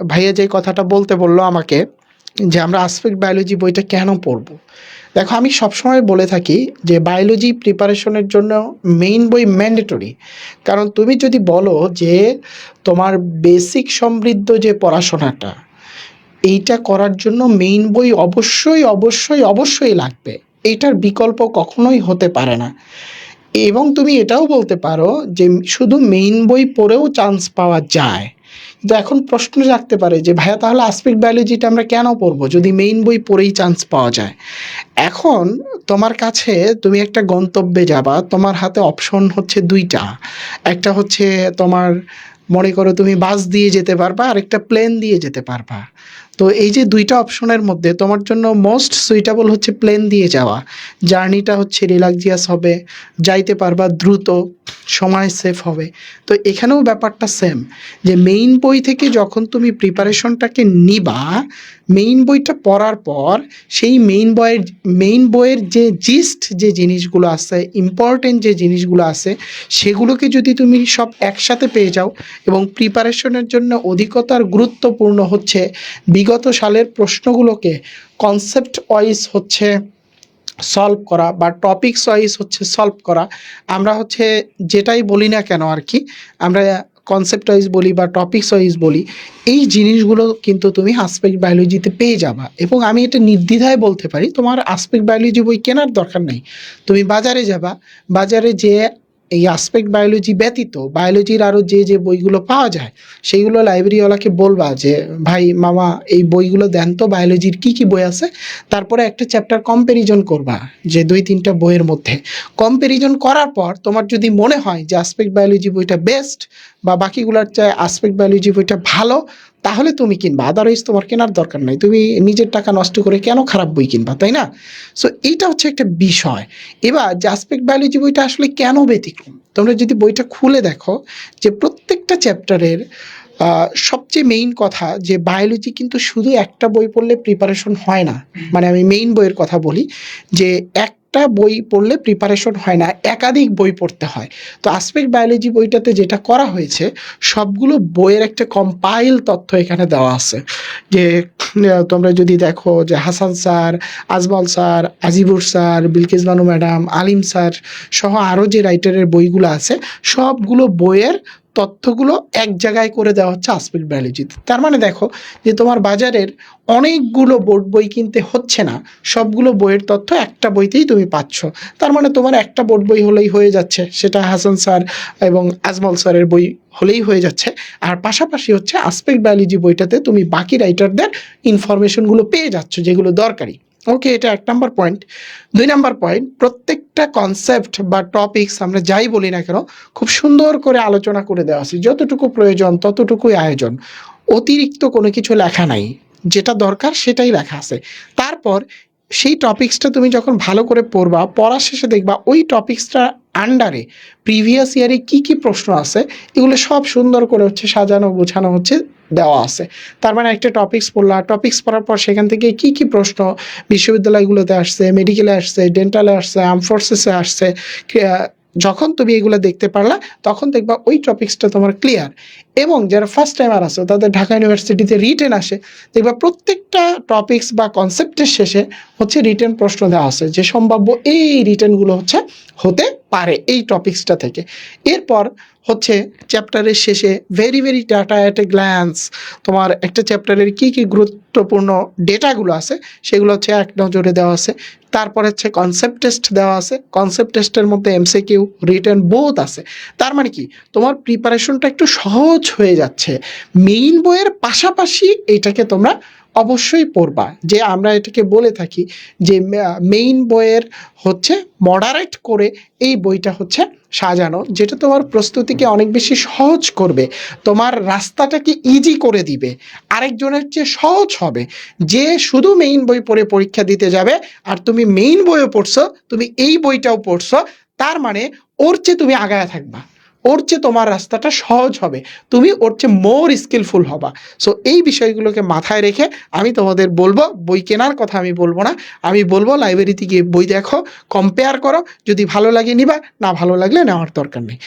ভাইয়া যে কথাটা বলতে বলল আমাকে যে আমরা আসপেক্ট বায়োলজি বইটা কেন পড়ব? দেখো, আমি সবসময় বলে থাকি যে বায়োলজি প্রিপারেশনের জন্য মেইন বই ম্যান্ডেটরি কারণ তুমি যদি বলো যে তোমার বেসিক সমৃদ্ধ যে পড়াশোনাটা, এইটা করার জন্য মেইন বই অবশ্যই অবশ্যই অবশ্যই লাগবে। এইটার বিকল্প কখনোই হতে পারে না। এবং তুমি এটাও বলতে পারো যে শুধু মেইন বই পড়েও চান্স পাওয়া যায়। কিন্তু এখন প্রশ্ন রাখতে পারে যে, ভাইয়া, তাহলে আসপেক্ট বায়োলজিটা আমরা কেন পড়ব? যদি মেইন বই পড়েই চান্স পাওয়া যায়। এখন তোমার কাছে তুমি একটা গন্তব্যে যাবা, তোমার হাতে অপশন হচ্ছে দুইটা। একটা হচ্ছে তোমার, মনে করো তুমি বাস দিয়ে যেতে পারবা আর একটা প্লেন দিয়ে যেতে পারবা। তো এই যে দুইটা অপশনের মধ্যে তোমার জন্য মোস্ট সুইটেবল হচ্ছে প্লেন দিয়ে যাওয়া। জার্নিটা হচ্ছে রিলাক্সিয়াস হবে, যাইতে পারবা দ্রুত। সময় সেফ হবে। তো এখানেও ব্যাপারটা সেম যে মেইন বই থেকে যখন তুমি প্রিপারেশনটাকে নিবা মেইন বইটা পড়ার পর সেই মেইন বইয়ের মেইন বইয়ের যে জিস্ট যে জিনিসগুলো আছে ইম্পর্টেন্ট যে জিনিসগুলো আছে, সেগুলোকে যদি তুমি সব একসাথে পেয়ে যাও এবং প্রিপারেশনের জন্য অধিকতার গুরুত্বপূর্ণ হচ্ছে, বিগত সালের প্রশ্নগুলোকে কনসেপ্ট ওয়াইজ হচ্ছে সলভ করা বা টপিক ওয়াইজ হচ্ছে সলভ করা, আমরা হচ্ছে যেটাই বলি না কেন আর কি, আমরা কনসেপ্ট ওয়াইজ বলি বা টপিকস ওয়াইজ বলি, এই জিনিসগুলো কিন্তু তুমি আসপেক্ট বায়োলজিতে পেয়ে যাবা। এবং আমি এটা নির্দ্বিধায় বলতে পারি, তোমার আসপেক্ট বায়োলজি বই কেনার দরকার নেই। তুমি বাজারে যাবা, বাজারে যে এই আসপেক্ট বায়োলজি ব্যতীত বায়োলজির আরও যে যে বইগুলো পাওয়া যায়, সেইগুলো লাইব্রেরিওয়ালাকে বলবা যে, ভাই, মামা, এই বইগুলো দেন তো বায়োলজির কি কি বই আছে? তারপরে একটা চ্যাপ্টার কম্প্যারিজন করবা, যে দুই, তিনটা বইয়ের মধ্যে। কম্প্যারিজন করার পর তোমার যদি মনে হয় যে আসপেক্ট বায়োলজি বইটা বেস্ট বা বাকিগুলোর চায় আসপেক্ট বায়োলজি বইটা ভালো তাহলে তুমি কিনবা আদারওয়াইজ তোমার কেনার দরকার নাই। তুমি নিজের টাকা নষ্ট করে কেন খারাপ বই কিনবা, তাই না? সো এইটা হচ্ছে একটা বিষয়। এবার যে আসপেক্ট বায়োলজি বইটা আসলে কেন ব্যতিক্রম? তোমরা যদি বইটা খুলে দেখো, যে প্রত্যেকটা চ্যাপ্টারের সবচেয়ে মেইন কথা যে বায়োলজি কিন্তু শুধু একটা বই পড়লে প্রিপারেশন হয় না। মানে আমি মেইন বইয়ের কথা বলি, যে একটা বই পড়লে প্রিপারেশন হয় না, একাধিক বই পড়তে হয়। তো আসপেক্ট বায়োলজি বইটাতে যেটা করা হয়েছে, সবগুলো বইয়ের একটা কম্পাইল তথ্য এখানে দেওয়া আছে। যে তোমরা যদি দেখো যে Hasan sir, Ajmal sir, Azibur sir, Bilkis Banu madam, Alim sir সহ আরও যে রাইটারের বইগুলো আছে, সবগুলো বইয়ের তথ্যগুলো এক জায়গায় করে দেওয়া হচ্ছে আসপেক্ট বায়োলজিতে তার মানে দেখো যে তোমার বাজারের অনেকগুলো বোর্ড বই কিনতে হচ্ছে না। সবগুলো বইয়ের তথ্য একটা বইতেই তুমি পাচ্ছ। তার মানে তোমার একটা বোর্ড বই হলেই হয়ে যাচ্ছে। সেটা হাসান স্যার এবং আজমল স্যারের বই হলেই হয়ে যাচ্ছে। আর পাশাপাশি হচ্ছে আসপেক্ট বায়োলজি বইটাতে তুমি বাকি রাইটারদের ইনফরমেশনগুলো পেয়ে যাচ্ছ যেগুলো দরকারি। ওকে এটা এক নম্বর পয়েন্ট দুই নাম্বার পয়েন্ট প্রত্যেকটা কনসেপ্ট বা টপিকস আমরা যাই বলি না কেন, খুব সুন্দর করে আলোচনা করে দেওয়া আছে। যতটুকু প্রয়োজন, ততটুকুই আয়োজন। অতিরিক্ত কোনো কিছু লেখা নাই। যেটা দরকার, সেটাই লেখা আছে। তারপর সেই টপিক্সটা তুমি যখন ভালো করে পড়বা, পড়া শেষে দেখবা ওই টপিক্সটা আন্ডারে প্রিভিয়াস ইয়ারে কি কি প্রশ্ন আছে, এগুলো সব সুন্দর করে হচ্ছে সাজানো, গোছানো হচ্ছে, দেওয়া আছে। তার মানে একটা টপিক্স পড়লা টপিক্স পড়ার পর সেখান থেকে কি কি প্রশ্ন বিশ্ববিদ্যালয়গুলোতে আসছে মেডিকেলে আসছে ডেন্টালে আসছে আর্ম ফোর্সেসে আসছে যখন তুমি এগুলো দেখতে পারলা, তখন দেখবা ওই টপিক্সটা তোমার ক্লিয়ার এবং যারা ফার্স্ট টাইমার আছে, তাদের ঢাকা ইউনিভার্সিটিতে রিটেন আসে, দেখবা প্রত্যেকটা টপিক্স বা কনসেপ্টের শেষে হচ্ছে রিটেন প্রশ্ন দেওয়া আছে, যে সম্ভাব্য এই রিটেনগুলো হচ্ছে হতে পারে এই টপিক্সটা থেকে। এরপর হচ্ছে চ্যাপ্টারের শেষে very very data at a glance তোমার একটা চ্যাপ্টারের কী কী গুরুত্বপূর্ণ ডেটাগুলো আছে, সেগুলো হচ্ছে এক নজরে দেওয়া আছে। তারপর হচ্ছে কনসেপ্ট টেস্ট দেওয়া আছে। কনসেপ্ট টেস্টের মধ্যে এমসিকিউ রিটার্ন বোথ আছে। তার মানে কি? তোমার প্রিপারেশনটা একটু সহজ হয়ে যাচ্ছে। মেইন বইয়ের পাশাপাশি এটাকে তোমরা অবশ্যই পড়বা। যে আমরা এটাকে বলে থাকি যে মেইন বইয়ের হচ্ছে মডারেট করে এই বইটা হচ্ছে সাজানো, যেটা তোমার প্রস্তুতিকে অনেক বেশি সহজ করবে। তোমার রাস্তাটাকে ইজি করে দিবে। আরেকজনের চেয়ে সহজ হবে। যে শুধু মেইন বই পড়ে পরীক্ষা দিতে যাবে, আর তুমি মেইন বইও পড়ছো, তুমি এই বইটাও পড়ছো, তার মানে ওর চেয়ে তুমি আগায় থাকবা। ওর চেয়ে তোমার রাস্তাটা সহজ হবে। তুমি ওর চেয়ে মোর স্কিলফুল হবা। সো এই বিষয়গুলোকে মাথায় রেখে আমি তোমাদের বলব, বই কেনার কথা আমি বলব না। আমি বলব লাইব্রেরিতে গিয়ে বই দেখো কম্পেয়ার করো। যদি ভালো লাগে নিবা, না ভালো লাগলে নেওয়ার দরকার নেই।